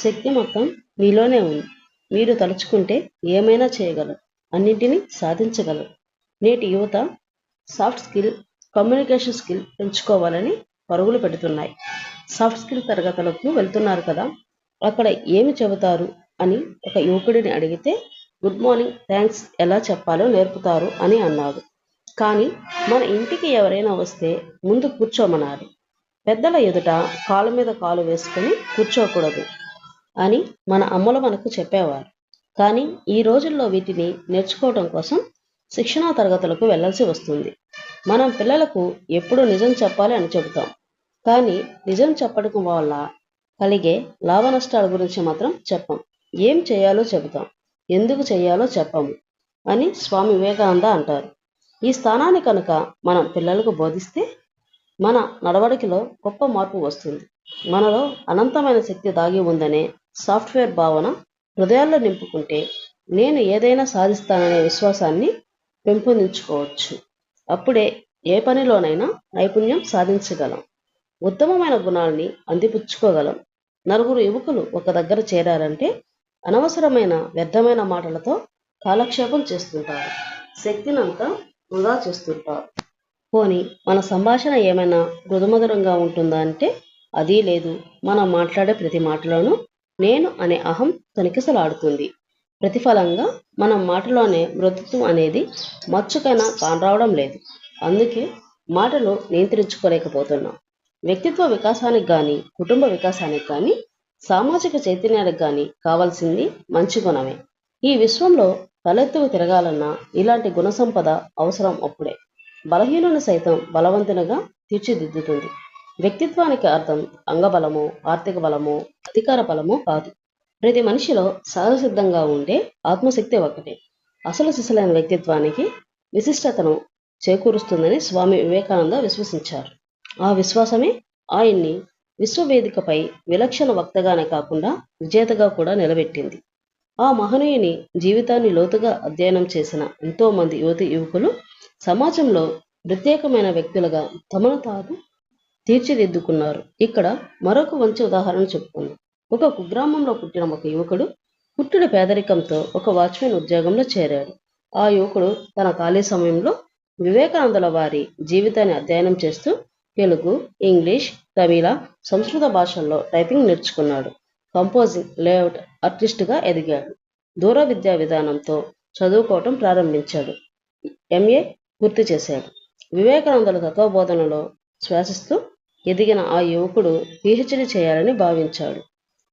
శక్తి మొత్తం మీలోనే ఉంది. మీరు తలుచుకుంటే ఏమైనా చేయగలరు. అన్నింటినీ సాధించగలరు. నేటి యువత సాఫ్ట్ స్కిల్ కమ్యూనికేషన్ స్కిల్ పెంచుకోవాలని పరుగులు పెడుతున్నాయి. సాఫ్ట్ స్కిల్ తరగతులకు వెళ్తున్నారు కదా? అక్కడ ఏమి చెబుతారు అని ఒక యువకుడిని అడిగితే గుడ్ మార్నింగ్ థ్యాంక్స్ ఎలా చెప్పాలో నేర్పుతారు అని అన్నాడు. కానీ మన ఇంటికి ఎవరైనా వస్తే ముందు కూర్చోమనాలి. పెద్దల ఎదుట కాలు మీద కాలు వేసుకొని కూర్చోకూడదు. అని మన అమ్మలు మనకు చెప్పేవారు. కానీ ఈ రోజుల్లో వీటిని నేర్చుకోవడం కోసం శిక్షణా తరగతులకు వెళ్ళాల్సి వస్తుంది. మనం పిల్లలకు ఎప్పుడు నిజం చెప్పాలి అని చెబుతాం. కానీ నిజం చెప్పడం వల్ల కలిగే లాభ నష్టాల గురించి మాత్రం చెప్పం. ఏం చేయాలో చెబుతాం. ఎందుకు చేయాలో చెప్పము అని స్వామి వివేకానంద అంటారు. ఈ స్థానాన్ని కనుక మనం పిల్లలకు బోధిస్తే మన నడవడికలో గొప్ప మార్పు వస్తుంది. మనలో అనంతమైన శక్తి దాగి ఉందనే సాఫ్ట్వేర్ భావన హృదయాల్లో నింపుకుంటే నేను ఏదైనా సాధిస్తాననే విశ్వాసాన్ని పెంపొందించుకోవచ్చు. అప్పుడే ఏ పనిలోనైనా నైపుణ్యం సాధించగలం. ఉత్తమమైన గుణాల్ని అందిపుచ్చుకోగలం. నలుగురు యువకులు ఒక దగ్గర చేరారంటే అనవసరమైన వ్యర్థమైన మాటలతో కాలక్షేపం చేస్తుంటారు. శక్తినంతా వృధా చేస్తుంటారు. పోని మన సంభాషణ ఏమైనా మృదుమధురంగా ఉంటుందా అంటే అది లేదు. మనం మాట్లాడే ప్రతి మాటలోనూ నేను అనే అహం తొనికిసలాడుతుంది ప్రతిఫలంగా మన మాటలోనే మృతత్వం అనేది మచ్చుకైనా కానరావడం లేదు. అందుకే మాటలు నియంత్రించుకోలేకపోతున్నాం. వ్యక్తిత్వ వికాసానికి కానీ కుటుంబ వికాసానికి కానీ సామాజిక చైతన్యానికి కానీ కావాల్సింది మంచి గుణమే. ఈ విశ్వంలో తలెత్తుకు తిరగాలన్నా ఇలాంటి గుణ సంపద అవసరం అప్పుడే. బలహీనుని సైతం బలవంతునిగా తీర్చిదిద్దుతుంది. వ్యక్తిత్వానికి అర్థం అంగబలము ఆర్థిక బలము అధికార బలము కాదు. ప్రతి మనిషిలో సహజసిద్ధంగా ఉండే ఆత్మశక్తి ఒకటే అసలు సిసలైన వ్యక్తిత్వానికి విశిష్టతను చేకూరుస్తుందని స్వామి వివేకానంద విశ్వసించారు. ఆ విశ్వాసమే ఆయన్ని విశ్వవేదికపై విలక్షణ వక్తగానే కాకుండా విజేతగా కూడా నిలబెట్టింది. ఆ మహనీయుని జీవితాన్ని లోతుగా అధ్యయనం చేసిన ఎంతో మంది యువతి యువకులు సమాజంలో ప్రత్యేకమైన వ్యక్తులుగా తమను తాను తీర్చిదిద్దుకున్నారు. ఇక్కడ మరొక మంచి ఉదాహరణ చెప్పుకుంది. ఒక కుగ్రామంలో పుట్టిన ఒక యువకుడు పుట్టుడి పేదరికంతో ఒక వాచ్మెన్ ఉద్యోగంలో చేరాడు. ఆ యువకుడు తన ఖాళీ సమయంలో వివేకానందుల వారి జీవితాన్ని అధ్యయనం చేస్తూ తెలుగు ఇంగ్లీష్ తమిళ సంస్కృత భాషల్లో టైపింగ్ నేర్చుకున్నాడు. కంపోజింగ్ లేఅవుట్ ఆర్టిస్టుగా ఎదిగాడు. దూర విద్యా విధానంతో చదువుకోవటం ప్రారంభించాడు. ఎంఏ పూర్తి చేశాడు. వివేకానందుల తత్వబోధనలో శ్వాసిస్తూ ఎదిగిన ఆ యువకుడు పిహెచ్డి చేయాలని భావించాడు.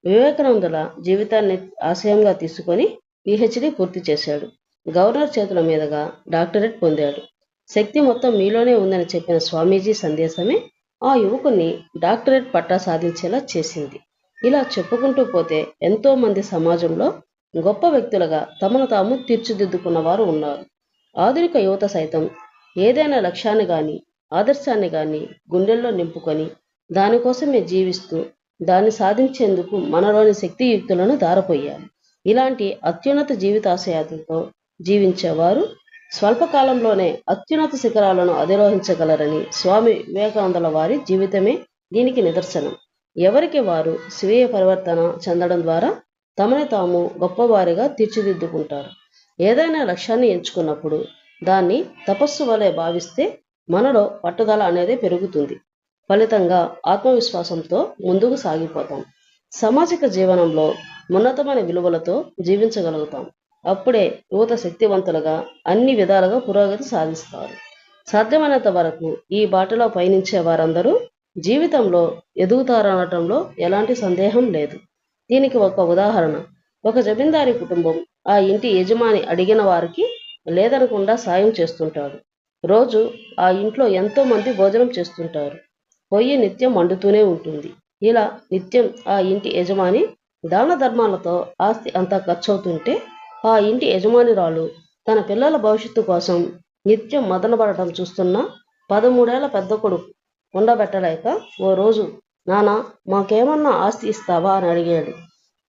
వివేకానందుల జీవితాన్ని ఆశయంగా తీసుకొని పిహెచ్డి పూర్తి చేశాడు. గవర్నర్ చేతుల మీదుగా డాక్టరేట్ పొందాడు. శక్తి మొత్తం మీలోనే ఉందని చెప్పిన స్వామీజీ సందేశమే ఆ యువకుని డాక్టరేట్ పట్టా సాధించేలా చేసింది. ఇలా చెప్పుకుంటూ పోతే ఎంతో మంది సమాజంలో గొప్ప వ్యక్తులుగా తమను తాము తీర్చిదిద్దుకున్న వారు ఉన్నారు. ఆధునిక యువత సైతం ఏదైనా లక్ష్యాన్ని కానీ ఆదర్శాన్ని కానీ గుండెల్లో నింపుకొని దానికోసమే జీవిస్తూ దాన్ని సాధించేందుకు మనలోని శక్తియుక్తులను దారపోయాలి ఇలాంటి అత్యున్నత జీవితాశయాలతో జీవించేవారు స్వల్పకాలంలోనే అత్యున్నత శిఖరాలను అధిరోహించగలరని స్వామి వివేకానందుల వారి జీవితమే దీనికి నిదర్శనం. ఎవరికి వారు స్వీయ పరివర్తన చెందడం ద్వారా తమని తాము గొప్పవారిగా తీర్చిదిద్దుకుంటారు. ఏదైనా లక్ష్యాన్ని ఎంచుకున్నప్పుడు దాన్ని తపస్సు వలె భావిస్తే మనలో పట్టుదల అనేది పెరుగుతుంది. ఫలితంగా ఆత్మవిశ్వాసంతో ముందుకు సాగిపోతాం. సామాజిక జీవనంలో ఉన్నతమైన విలువలతో జీవించగలుగుతాం. అప్పుడే యువత శక్తివంతులుగా అన్ని విధాలుగా పురోగతి సాధిస్తారు. సాధ్యమైనంత వరకు ఈ బాటలో పయనించే వారందరూ జీవితంలో ఎదుగుతారనటంలో ఎలాంటి సందేహం లేదు. దీనికి ఒక ఉదాహరణ. ఒక జమీందారి కుటుంబం ఆ ఇంటి యజమాని అడిగిన వారికి లేదనకుండా సాయం చేస్తుంటాడు. రోజు ఆ ఇంట్లో ఎంతో మంది భోజనం చేస్తుంటారు. పొయ్యి నిత్యం మండుతూనే ఉంటుంది. ఇలా నిత్యం ఆ ఇంటి యజమాని దాన ధర్మాలతో ఆస్తి అంతా ఖర్చవుతుంటే ఆ ఇంటి యజమానిరాలు తన పిల్లల భవిష్యత్తు కోసం నిత్యం మదనబడటం చూస్తున్న పదమూడేళ్ళ పెద్ద కొడుకు ఉండబెట్టలేక ఓ రోజు నానా మాకేమన్నా ఆస్తి ఇస్తావా? అని అడిగాడు.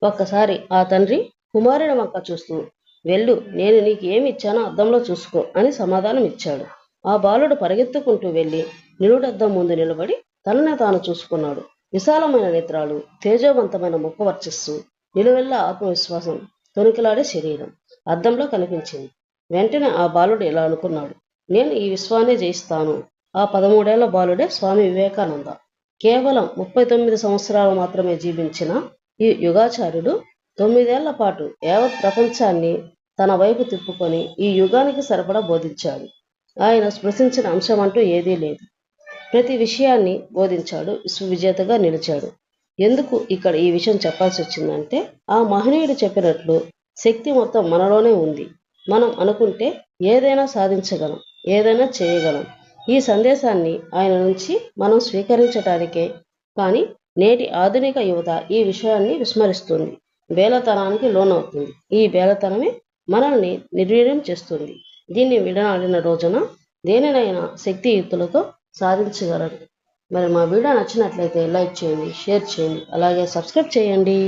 ఒక్కసారి ఆ తండ్రి కుమారుని వంక చూస్తూ వెళ్ళు నేను నీకు ఏమి ఇచ్చానో అద్దంలో చూసుకో అని సమాధానం ఇచ్చాడు ఆ బాలుడు పరిగెత్తుకుంటూ వెళ్ళి నిలుడద్దం ముందు నిలబడి తననే తాను చూసుకున్నాడు. విశాలమైన నేత్రాలు తేజోవంతమైన ముఖ వర్చస్సు నిలువెల్ల ఆత్మవిశ్వాసం తొనికిలాడే శరీరం అద్దంలో కనిపించింది. వెంటనే ఆ బాలుడు ఇలా అనుకున్నాడు నేను ఈ విశ్వాన్ని జయిస్తాను. ఆ పదమూడేళ్ళ బాలుడే స్వామి వివేకానంద. కేవలం ముప్పై తొమ్మిది సంవత్సరాలు మాత్రమే జీవించిన ఈ యుగాచార్యుడు తొమ్మిదేళ్ళ పాటు యావత్ ప్రపంచాన్ని తన వైపు తిప్పుకొని ఈ యుగానికి సరిపడా బోధించాడు. ఆయన స్పృశించిన అంశం అంటూ ఏదీ లేదు. ప్రతి విషయాన్ని బోధించాడు విశ్వవిజేతగా నిలిచాడు. ఎందుకు ఇక్కడ ఈ విషయం చెప్పాల్సి వచ్చిందంటే ఆ మహనీయుడు చెప్పినట్లు శక్తి మొత్తం మనలోనే ఉంది. మనం అనుకుంటే ఏదైనా సాధించగలం ఏదైనా చేయగలం. ఈ సందేశాన్ని ఆయన నుంచి మనం స్వీకరించటానికే. కానీ నేటి ఆధునిక యువత ఈ విషయాన్ని విస్మరిస్తుంది. బేలతనానికి లోనవుతుంది. ఈ బేలతనమే మనల్ని నిర్వీర్యం చేస్తుంది. దీన్ని విడనాడిన రోజున దేనినైనా శక్తియుక్తులతో సాధించగలరు. మరి మా వీడియో నచ్చినట్లయితే లైక్ చేయండి షేర్ చేయండి అలాగే సబ్స్క్రైబ్ చేయండి.